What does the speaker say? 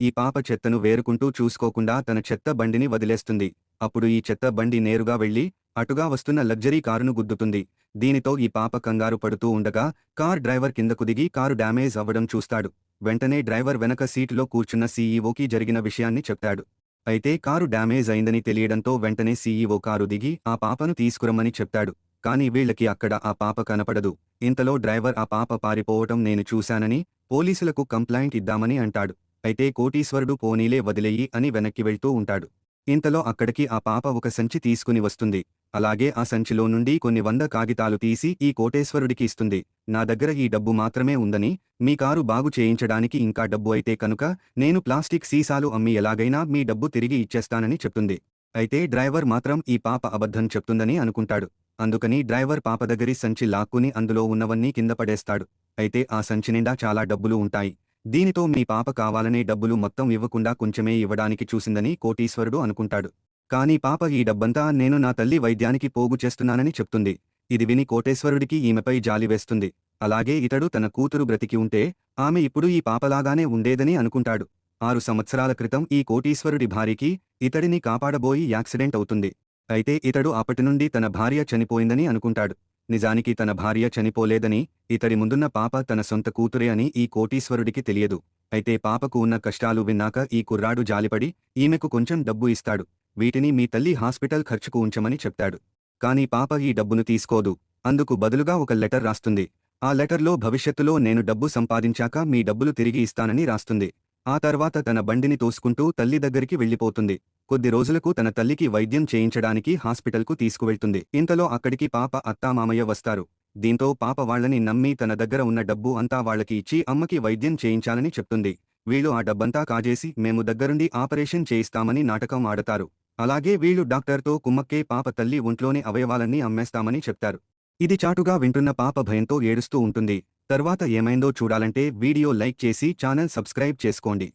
ఈ పాప చెత్తను వేరుకుంటూ చూసుకోకుండా తన చెత్త బండిని వదిలేస్తుంది. అప్పుడు ఈ చెత్త బండి నేరుగా వెళ్ళి అటుగా వస్తున్న లగ్జరీ కారును గుద్దుతుంది. దీనితో ఈ పాప కంగారు పడుతూ ఉండగా కార్ డ్రైవర్ కిందకు దిగి కారు డ్యామేజ్ అవ్వడం చూస్తాడు. వెంటనే డ్రైవర్ వెనక సీటులో కూర్చున్న సీఈఓకి జరిగిన విషయాన్ని చెప్తాడు. అయితే కారు డ్యామేజ్ అయిందని తెలియడంతో వెంటనే సీఈఓ కారు దిగి ఆ పాపను తీసుకురమ్మని చెప్తాడు. కానీ వీళ్ళకి అక్కడ ఆ పాప కనపడదు. ఇంతలో డ్రైవర్ ఆ పాప పారిపోవటం నేను చూశానని పోలీసులకు కంప్లైంట్ ఇద్దామని అంటాడు. అయితే కోటీశ్వరుడు పోనీలే వదిలేయి అని వెనక్కి వెళ్తూ ఉంటాడు. ఇంతలో అక్కడికి ఆ పాప ఒక సంచి తీసుకుని వస్తుంది. అలాగే ఆ సంచిలో నుండి కొన్ని వంద కాగితాలు తీసి ఈ కోటేశ్వరుడికి ఇస్తుంది. నా దగ్గర ఈ డబ్బు మాత్రమే ఉందని మీ కారు బాగు చేయించడానికి ఇంకా డబ్బు అయితే కనుక నేను ప్లాస్టిక్ సీసాలు అమ్మి ఎలాగైనా మీ డబ్బు తిరిగి ఇచ్చేస్తానని చెప్తుంది. అయితే డ్రైవర్ మాత్రం ఈ పాప అబద్ధం చెప్తుందని అనుకుంటాడు. అందుకని డ్రైవర్ పాప దగ్గరి సంచి లాక్కుని అందులో ఉన్నవన్నీ కింద పడేస్తాడు. అయితే ఆ సంచి నిండా చాలా డబ్బులు ఉంటాయి. దీనితో మీ పాప కావాలనే డబ్బులు మొత్తం ఇవ్వకుండా కొంచెమే ఇవ్వడానికి చూసిందని కోటీశ్వరుడు అనుకుంటాడు. కాని పాప ఈ డబ్బంతా నేను నా తల్లి వైద్యానికి పోగు చేస్తున్నానని చెప్తుంది. ఇది విని కోటేశ్వరుడికి ఈమెపై జాలి వేస్తుంది. అలాగే ఇతడు తన కూతురు బ్రతికి ఉంటే ఆమె ఇప్పుడు ఈ పాపలాగానే ఉండేదని అనుకుంటాడు. ఆరు సంవత్సరాల క్రితం ఈ కోటీశ్వరుడి భార్యకి ఇతడిని కాపాడబోయి యాక్సిడెంట్ అవుతుంది. అయితే ఇతడు అప్పటినుండి తన భార్య చనిపోయిందని అనుకుంటాడు. నిజానికి తన భార్య చనిపోలేదని ఇతడి ముందున్న పాప తన సొంత కూతురే అని ఈ కోటీశ్వరుడికి తెలియదు. అయితే పాపకు ఉన్న కష్టాలు విన్నాక ఈ కుర్రాడు జాలిపడి ఈమెకు కొంచెం డబ్బు ఇస్తాడు. వీటిని మీ తల్లి హాస్పిటల్ ఖర్చుకు ఉంచమని చెప్తాడు. కాని పాప ఈ డబ్బును తీసుకోదు. అందుకు బదులుగా ఒక లెటర్ రాస్తుంది. ఆ లెటర్లో భవిష్యత్తులో నేను డబ్బు సంపాదించాక మీ డబ్బులు తిరిగి ఇస్తానని రాస్తుంది. ఆ తర్వాత తన బండిని తోసుకుంటూ తల్లి దగ్గరికి వెళ్ళిపోతుంది. కొద్ది రోజులకు తన తల్లికి వైద్యం చేయించడానికి హాస్పిటల్కు తీసుకువెళ్తుంది. ఇంతలో అక్కడికి పాప అత్తామామయ్య వస్తారు. దీంతో పాప వాళ్ళని నమ్మి తన దగ్గర ఉన్న డబ్బు అంతా వాళ్ళకి ఇచ్చి అమ్మకి వైద్యం చేయించాలని చెప్తుంది. వీళ్ళు ఆ డబ్బంతా కాజేసి మేము దగ్గరుండి ఆపరేషన్ చేయిస్తామని నాటకం ఆడతారు. అలాగే వీళ్ళు డాక్టర్తో కుమ్మక్కే పాప తల్లి ఒంట్లోని అవయవాలన్నీ అమ్మేస్తామని చెప్తారు. ఇది చాటుగా వింటున్న పాప భయంతో ఏడుస్తూ ఉంటుంది. తర్వాత ఏమైందో చూడాలంటే వీడియో లైక్ చేసి ఛానల్ సబ్స్క్రైబ్ చేసుకోండి.